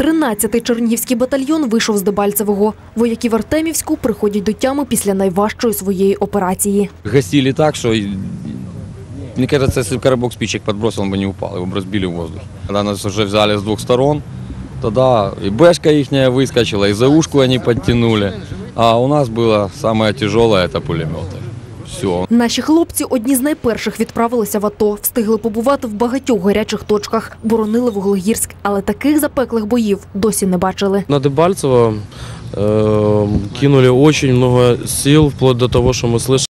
13-й Чернігівський батальйон вийшов з Дебальцевого. Вояки в Артемівську приходять до тями після найважчої своєї операції. Гасили так, что, и- мне кажется, если бы коробок спичек подбросил, он бы не упал, его бы разбили в воздухе. Когда нас уже взяли с двух сторон, тогда и бэшка ихняя выскочила, и заушку они подтянули. А у нас было самое тяжелое – это пулеметы. Все. Наші хлопці одні з найперших відправилися в АТО, встигли побувати в багатьох гарячих точках, боронили Вуглегірськ, але таких запеклих боїв досі не бачили. На Дебальцево э, кинули очень много сил, вплоть до того, что мы слышали,